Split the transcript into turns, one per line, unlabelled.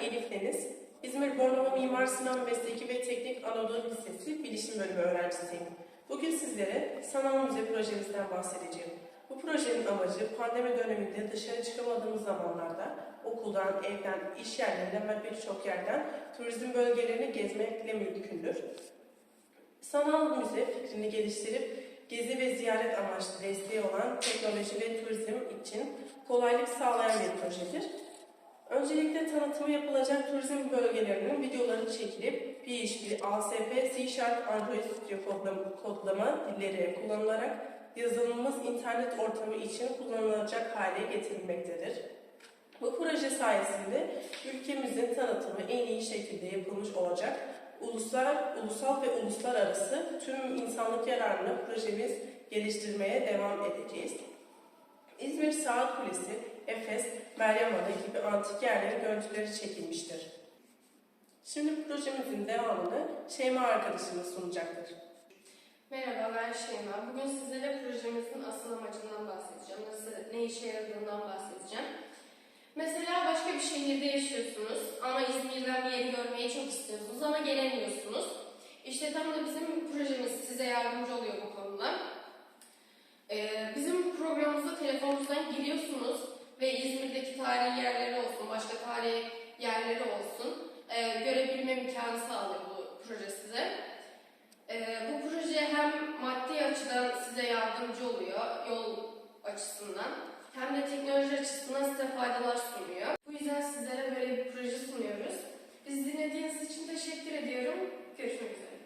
Elif Deniz. İzmir Bornova Mimar Sinan Mesleki ve Teknik Anadolu Lisesi Bilişim Bölümü öğrencisiyim. Bugün sizlere sanal müze projemizden bahsedeceğim. Bu projenin amacı pandemi döneminde dışarı çıkamadığımız zamanlarda okuldan, evden, iş yerlerinden ve birçok yerden turizm bölgelerini gezmekle mümkündür. Sanal müze fikrini geliştirip gezi ve ziyaret amaçlı desteği olan teknoloji ve turizm için kolaylık sağlayan bir projedir. Öncelikle tanıtımı yapılacak turizm bölgelerinin videoları çekilip PHP, ASP, C Sharp, Android Studio kodlama, kodlama dilleri kullanılarak yazılımımız internet ortamı için kullanılacak hale getirilmektedir. Bu proje sayesinde ülkemizin tanıtımı en iyi şekilde yapılmış olacak. Uluslar, ulusal ve uluslararası tüm insanlık yararını projemiz geliştirmeye devam edeceğiz. İzmir Saat Kulesi, Efes, Meryem Ana gibi antik yerlerin görüntüleri çekilmiştir. Şimdi projemizin devamını Şeyma arkadaşımız sunacaktır.
Merhaba ben Şeyma. Bugün sizlere projemizin asıl amacından bahsedeceğim. Nasıl, ne işe yaradığından bahsedeceğim. Mesela başka bir şehirde yaşıyorsunuz ama İzmir'den bir yeri görmeyi çok istiyorsunuz ama gelemiyorsunuz. İşte tam da bizim projemiz size yardımcı oluyor bu konuda. Ee, bizim programımıza telefonunuzdan giriyorsunuz ve İzmir'deki tarihi yerleri olsun, başka tarihi yerleri olsun e, görebilme imkanı sağlıyor bu proje size. Ee, bu proje hem maddi açıdan size yardımcı oluyor, yol açısından, hem de teknoloji açısından size